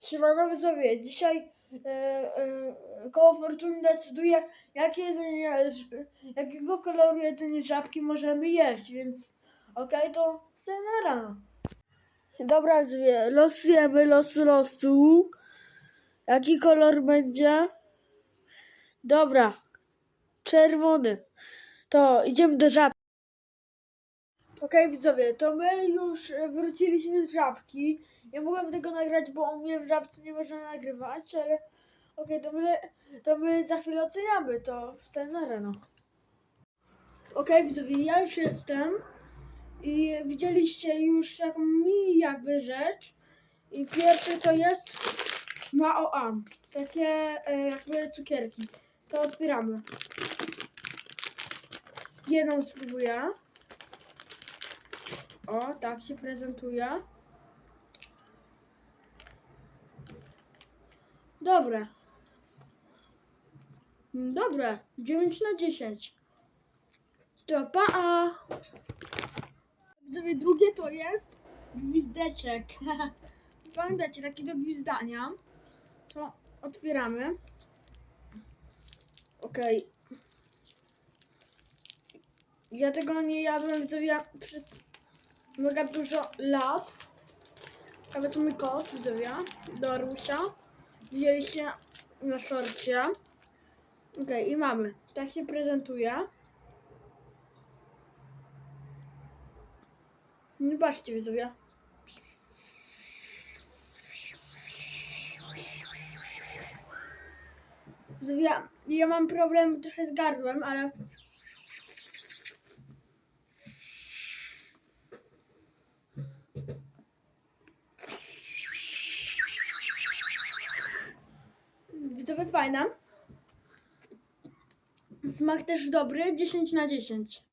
Siemano widzowie, dzisiaj e, e, koło fortuny decyduje, jakie jedzenie, jakiego koloru jedzenie żabki możemy jeść, więc okej, to sobie na rano. Dobra, widzowie, losujemy los losu. Jaki kolor będzie? Dobra, czerwony. To idziemy do żabki. Okej, widzowie, to my już e, wróciliśmy z żabki. Nie mogłem tego nagrać, bo u mnie w żabce nie można nagrywać, ale okej, to, my, to my za chwilę oceniamy to w ten rano. Okej, widzowie, ja już jestem i widzieliście już taką mini jakby rzecz. I pierwszy to jest Mao takie e, jakby cukierki. To otwieramy. Jedną spróbuję. O, tak się prezentuje. Dobre. Mm, Dobre. 9 na 10. To pa! Widzowie, drugie to jest gwizdeczek. Pamiętacie, taki do gwizdania. To otwieramy. Okej. Ja tego nie jadłem, widzowie, przez mega dużo lat. To mój kot, widzowie, do Arusia. Widzieliście na szorcie. Okej, i mamy. Tak się prezentuje. Nie patrzcie, widzowie. Widzowie, ja mam problem trochę z gardłem, ale widzowie fajna. Smak też dobry, 10 na 10. No.